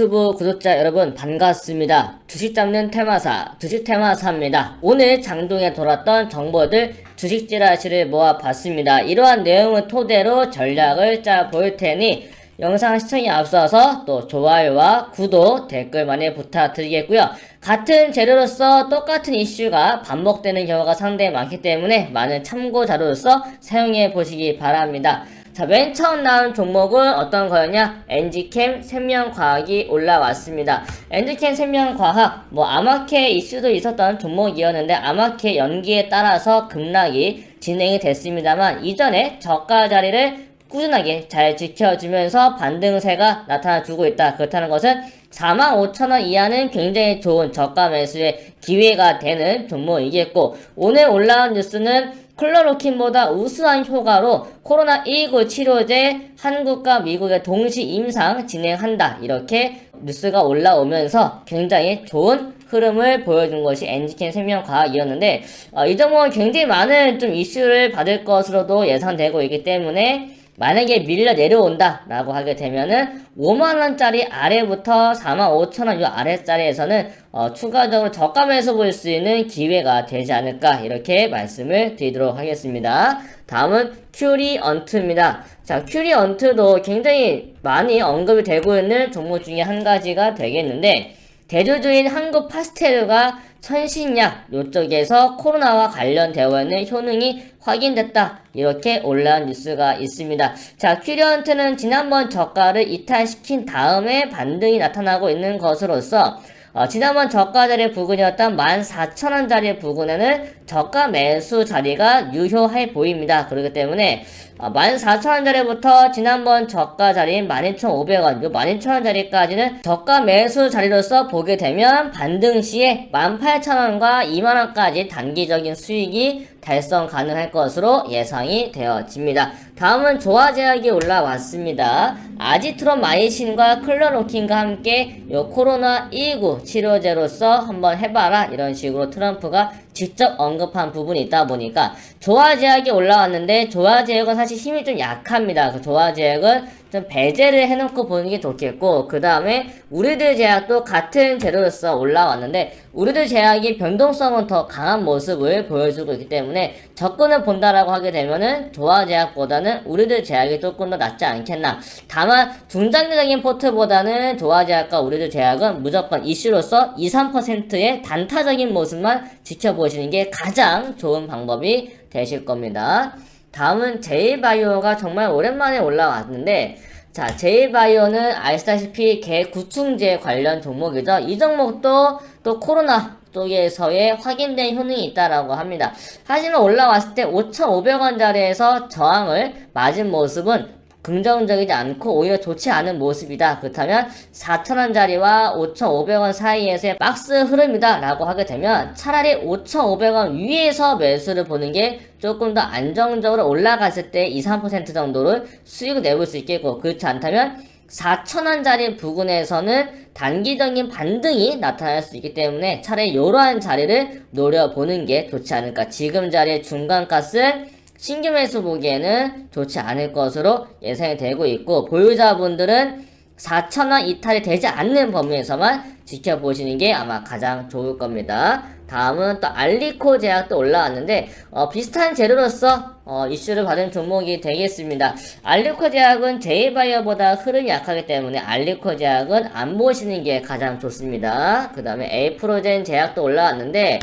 유튜브 구독자 여러분 반갑습니다. 주식 잡는 테마사 주식 테마사입니다. 오늘 장동에 돌았던 정보들 주식 찌라시를 모아봤습니다. 이러한 내용을 토대로 전략을 짜 보일 테니 영상 시청에 앞서서 또 좋아요와 구독 댓글 많이 부탁드리겠고요. 같은 재료로서 똑같은 이슈가 반복되는 경우가 상당히 많기 때문에 많은 참고 자료로서 사용해 보시기 바랍니다. 자, 맨 처음 나온 종목은 어떤 거였냐? 엔지캠 생명과학이 올라왔습니다. 엔지캠 생명과학, 뭐, 아마케 이슈도 있었던 종목이었는데, 아마케 연기에 따라서 급락이 진행이 됐습니다만, 이전에 저가 자리를 꾸준하게 잘 지켜주면서 반등세가 나타나주고 있다. 그렇다는 것은 45,000원 이하는 굉장히 좋은 저가 매수의 기회가 되는 종목이겠고, 오늘 올라온 뉴스는 클로로킨보다 우수한 효과로 코로나19 치료제 한국과 미국의 동시 임상 진행한다. 이렇게 뉴스가 올라오면서 굉장히 좋은 흐름을 보여준 것이 엔지캠 생명과학이었는데 어, 이 종목은 굉장히 많은 좀 이슈를 받을 것으로도 예상되고 있기 때문에 만약에 밀려 내려온다 라고 하게 되면은 5만원짜리 아래부터 45,000원 요 아래짜리에서는 어, 추가적으로 저감에서 볼수 있는 기회가 되지 않을까 이렇게 말씀을 드리도록 하겠습니다. 다음은 큐리 언트입니다. 자 큐리 언트도 굉장히 많이 언급이 되고 있는 종목 중에 한 가지가 되겠는데 대주주인 한국 파스텔가 천신약 요쪽에서 코로나와 관련되어 있는 효능이 확인됐다. 이렇게 올라온 뉴스가 있습니다. 자, 큐리언트는 지난번 저가를 이탈시킨 다음에 반등이 나타나고 있는 것으로서 어, 지난번 저가 자리 부근이었던 14,000원짜리 부근에는 저가 매수 자리가 유효해 보입니다. 그렇기 때문에 어, 14,000원짜리부터 지난번 저가 자리인 12,500원, 요 12,000원짜리까지는 저가 매수 자리로서 보게 되면 반등 시에 18,000원과 2만원까지 단기적인 수익이 달성 가능할 것으로 예상이 되어집니다. 다음은 조화 제약이 올라왔습니다. 아지트롬마이신과 클로로킨과 함께 요 코로나19 치료제로서 한번 해봐라 이런 식으로 트럼프가 직접 언급한 부분이 있다 보니까 조화 제약이 올라왔는데 조화 제약은 사실 힘이 좀 약합니다. 그 조화 제약은 좀 배제를 해놓고 보는 게 좋겠고 그 다음에 우리들 제약도 같은 재료로서 올라왔는데 우리들 제약이 변동성은 더 강한 모습을 보여주고 있기 때문에 접근을 본다라고 하게 되면은 조화 제약보다는 우리들 제약이 조금 더 낫지 않겠나 다만 중장기적인 포트보다는 조화 제약과 우리들 제약은 무조건 이슈로서 2, 3%의 단타적인 모습만 지켜보시는 게 가장 좋은 방법이 되실 겁니다. 다음은 제이바이오가 정말 오랜만에 올라왔는데 자 제이바이오는 아시다시피 개 구충제 관련 종목이죠. 이 종목도 또 코로나 쪽에서의 확인된 효능이 있다라고 합니다. 하지만 올라왔을 때 5,500원짜리에서 저항을 맞은 모습은 긍정적이지 않고 오히려 좋지 않은 모습이다. 그렇다면 4,000원짜리와 5,500원 사이에서의 박스 흐름이다 라고 하게 되면 차라리 5,500원 위에서 매수를 보는 게 조금 더 안정적으로 올라갔을 때 2, 3% 정도를 수익을 내볼 수 있겠고 그렇지 않다면 4,000원짜리 부근에서는 단기적인 반등이 나타날 수 있기 때문에 차라리 이러한 자리를 노려보는 게 좋지 않을까. 지금 자리의 중간가스 신규 매수 보기에는 좋지 않을 것으로 예상이 되고 있고 보유자분들은 4천원 이탈이 되지 않는 범위에서만 지켜보시는 게 아마 가장 좋을 겁니다. 다음은 또 알리코 제약도 올라왔는데 어, 비슷한 재료로서 어, 이슈를 받은 종목이 되겠습니다. 알리코 제약은 제이바이어보다 흐름이 약하기 때문에 알리코 제약은 안 보시는 게 가장 좋습니다. 그 다음에 에이프로젠 제약도 올라왔는데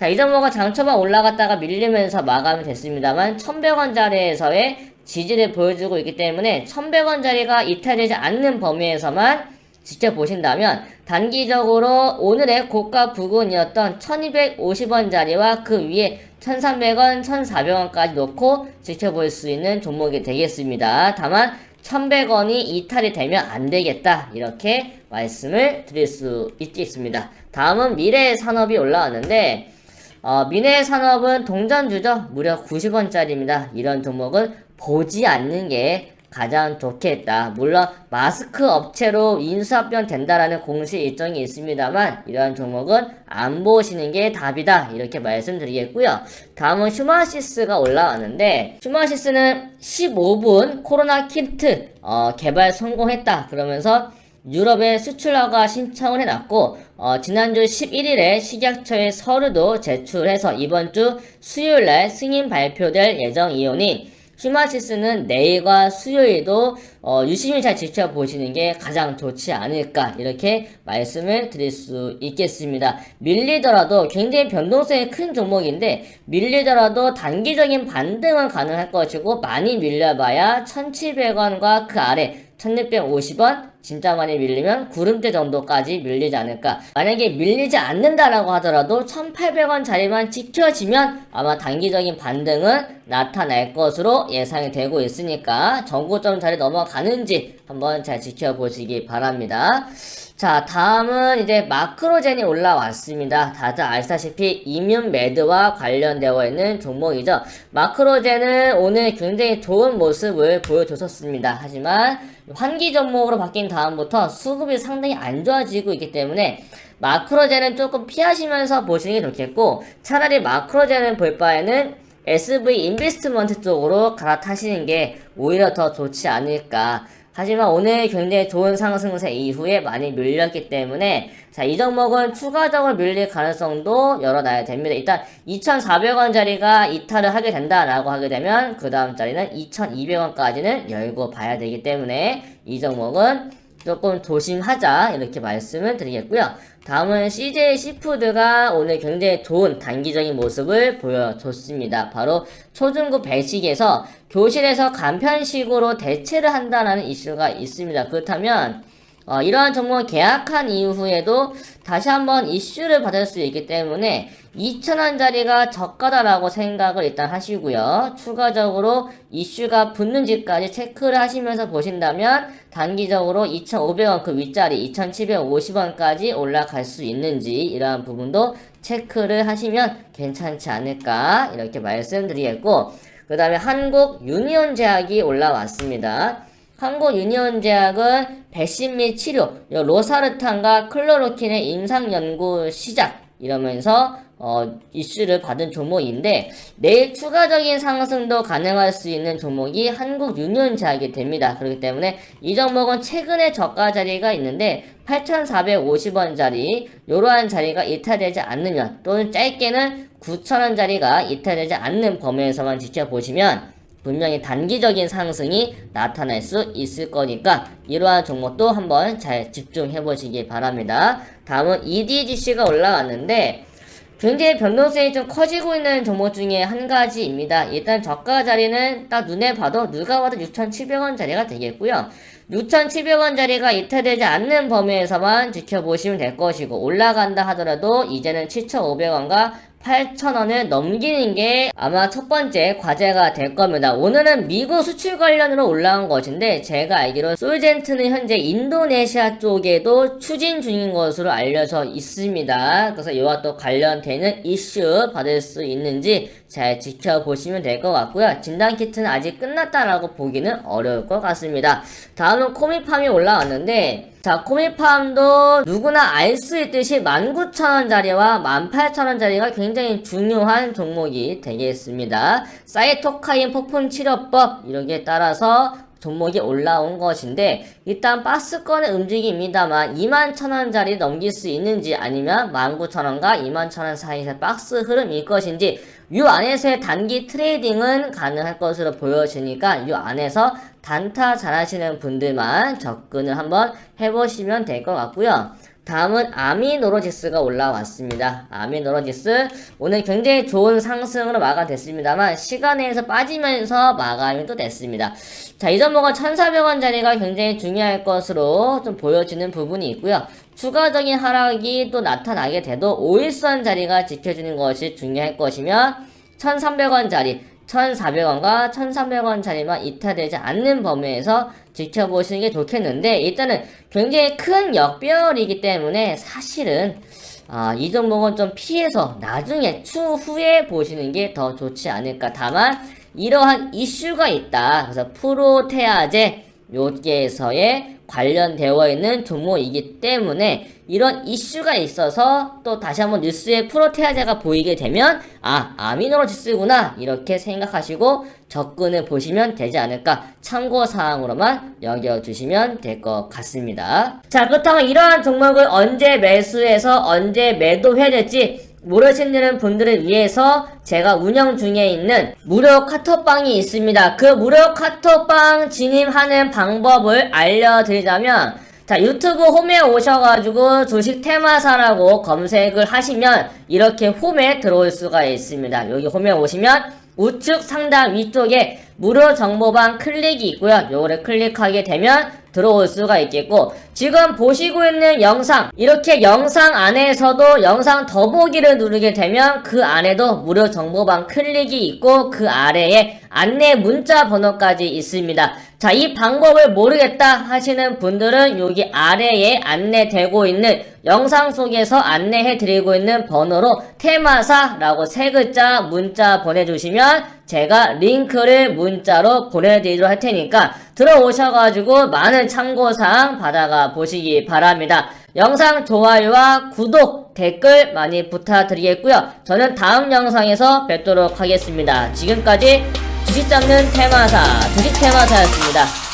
자, 이 종목은 장초반 올라갔다가 밀리면서 마감이 됐습니다만 1100원짜리에서의 지지를 보여주고 있기 때문에 1100원짜리가 이탈되지 않는 범위에서만 직접 보신다면 단기적으로 오늘의 고가 부근이었던 1250원짜리와 그 위에 1300원, 1400원까지 놓고 지켜볼 수 있는 종목이 되겠습니다. 다만 1100원이 이탈이 되면 안 되겠다. 이렇게 말씀을 드릴 수 있겠습니다. 다음은 미래 산업이 올라왔는데 어, 미래산업은 동전주죠. 무려 90원짜리입니다. 이런 종목은 보지 않는 게 가장 좋겠다. 물론 마스크 업체로 인수합병 된다라는 공식 일정이 있습니다만 이러한 종목은 안 보시는 게 답이다. 이렇게 말씀드리겠고요. 다음은 슈마시스가 올라왔는데 슈마시스는 15분 코로나 키트 어, 개발 성공했다. 그러면서 유럽의 수출허가 신청을 해놨고 어, 지난주 11일에 식약처에 서류도 제출해서 이번 주 수요일날 승인 발표될 예정이오니 휴마시스는 내일과 수요일도 어, 유심히 잘 지켜보시는 게 가장 좋지 않을까 이렇게 말씀을 드릴 수 있겠습니다. 밀리더라도 굉장히 변동성이 큰 종목인데 밀리더라도 단기적인 반등은 가능할 것이고 많이 밀려봐야 1700원과 그 아래 1650원 진짜 많이 밀리면 구름대 정도까지 밀리지 않을까. 만약에 밀리지 않는다라고 하더라도 1800원 자리만 지켜지면 아마 단기적인 반등은 나타날 것으로 예상이 되고 있으니까 정고점 자리 넘어가는지 한번 잘 지켜보시기 바랍니다 자 다음은 이제 마크로젠이 올라왔습니다. 다들 아시다시피 이뮨 매드와 관련되어 있는 종목이죠. 마크로젠은 오늘 굉장히 좋은 모습을 보여줬었습니다. 하지만 환기 종목으로 바뀐 다음부터 수급이 상당히 안 좋아지고 있기 때문에 마크로젠은 조금 피하시면서 보시는 게 좋겠고 차라리 마크로젠을 볼 바에는 SV 인베스트먼트 쪽으로 갈아타시는 게 오히려 더 좋지 않을까 하지만 오늘 굉장히 좋은 상승세 이후에 많이 밀렸기 때문에 자, 이 종목은 추가적으로 밀릴 가능성도 열어놔야 됩니다. 일단 2,400원짜리가 이탈을 하게 된다라고 하게 되면 그 다음 자리는 2,200원까지는 열고 봐야 되기 때문에 이 종목은 조금 조심하자 이렇게 말씀을 드리겠고요. 다음은 CJ 시푸드가 오늘 굉장히 좋은 단기적인 모습을 보여줬습니다. 바로 초중급 배식에서 교실에서 간편식으로 대체를 한다는 이슈가 있습니다. 그렇다면 어, 이러한 종목을 계약한 이후에도 다시 한번 이슈를 받을 수 있기 때문에 2,000원짜리가 저가다라고 생각을 일단 하시고요. 추가적으로 이슈가 붙는지까지 체크를 하시면서 보신다면 단기적으로 2,500원 그 윗자리 2,750원까지 올라갈 수 있는지 이러한 부분도 체크를 하시면 괜찮지 않을까 이렇게 말씀드리겠고 그 다음에 한국 유니온 제약이 올라왔습니다. 한국 유니온 제약은 배신 및 치료, 로사르탄과 클로로킨의 임상 연구 시작 이러면서 어, 이슈를 받은 종목인데 내일 추가적인 상승도 가능할 수 있는 종목이 한국 유니온 제약이 됩니다. 그렇기 때문에 이 종목은 최근에 저가 자리가 있는데 8,450원짜리 이러한 자리가 이탈되지 않으면 또는 짧게는 9,000원짜리가 이탈되지 않는 범위에서만 지켜보시면 분명히 단기적인 상승이 나타날 수 있을 거니까 이러한 종목도 한번 잘 집중해 보시기 바랍니다. 다음은 EDGC가 올라왔는데 굉장히 변동성이 좀 커지고 있는 종목 중에 한 가지입니다. 일단 저가 자리는 딱 눈에 봐도 누가 봐도 6,700원 자리가 되겠고요. 6,700원 자리가 이탈되지 않는 범위에서만 지켜보시면 될 것이고 올라간다 하더라도 이제는 7,500원과 8,000원을 넘기는 게 아마 첫 번째 과제가 될 겁니다. 오늘은 미국 수출 관련으로 올라온 것인데 제가 알기로 솔젠트는 현재 인도네시아 쪽에도 추진 중인 것으로 알려져 있습니다. 그래서 이와 또 관련되는 이슈 받을 수 있는지 잘 지켜보시면 될 것 같고요. 진단 키트는 아직 끝났다라고 보기는 어려울 것 같습니다. 다음은 코미팜이 올라왔는데 자, 코미팜도 누구나 알 수 있듯이 19,000원짜리와 18,000원짜리가 굉장히 중요한 종목이 되겠습니다. 사이토카인 폭풍 치료법 이렇게 따라서 종목이 올라온 것인데 일단 박스권의 움직임입니다만 21,000원짜리 넘길 수 있는지 아니면 19,000원과 21,000원 사이에서 박스 흐름일 것인지 이 안에서의 단기 트레이딩은 가능할 것으로 보여지니까 이 안에서 단타 잘하시는 분들만 접근을 한번 해보시면 될 것 같고요. 다음은 아미노로지스가 올라왔습니다. 아미노로지스 오늘 굉장히 좋은 상승으로 마감됐습니다만 시간에서 빠지면서 마감이 또 됐습니다. 자, 이 종목은 1,400원짜리가 굉장히 중요할 것으로 좀 보여지는 부분이 있고요. 추가적인 하락이 또 나타나게 돼도 5일선 자리가 지켜지는 것이 중요할 것이며 1,300원짜리 1,400원과 1,300원짜리만 이탈되지 않는 범위에서 지켜보시는 게 좋겠는데 일단은 굉장히 큰 역별이기 때문에 사실은 아, 이 종목은 좀 피해서 나중에 추후에 보시는 게 더 좋지 않을까. 다만 이러한 이슈가 있다. 그래서 프로테아제 요게에서의 관련되어 있는 종목이기 때문에 이런 이슈가 있어서 또 다시 한번 뉴스에 프로테아제가 보이게 되면 아 아미노로지스구나 이렇게 생각하시고 접근을 보시면 되지 않을까 참고 사항으로만 여겨주시면 될 것 같습니다. 자 그렇다면 이러한 종목을 언제 매수해서 언제 매도해야 될지 모르시는 분들을 위해서 제가 운영 중에 있는 무료 카톡방이 있습니다. 그 무료 카톡방 진입하는 방법을 알려드리자면 자 유튜브 홈에 오셔가지고 주식 테마사라고 검색을 하시면 이렇게 홈에 들어올 수가 있습니다. 여기 홈에 오시면 우측 상단 위쪽에 무료 정보방 클릭이 있고요. 요거를 클릭하게 되면 들어올 수가 있겠고 지금 보시고 있는 영상 이렇게 영상 안에서도 영상 더보기를 누르게 되면 그 안에도 무료 정보방 클릭이 있고 그 아래에 안내 문자 번호까지 있습니다. 자, 이 방법을 모르겠다 하시는 분들은 여기 아래에 안내되고 있는 영상 속에서 안내해 드리고 있는 번호로 테마사라고 세 글자 문자 보내주시면 제가 링크를 문자로 보내드리도록 할 테니까 들어오셔가지고 많은 참고사항 받아가 보시기 바랍니다. 영상 좋아요와 구독, 댓글 많이 부탁드리겠고요. 저는 다음 영상에서 뵙도록 하겠습니다. 지금까지 주식 잡는 테마사, 주식 테마사였습니다.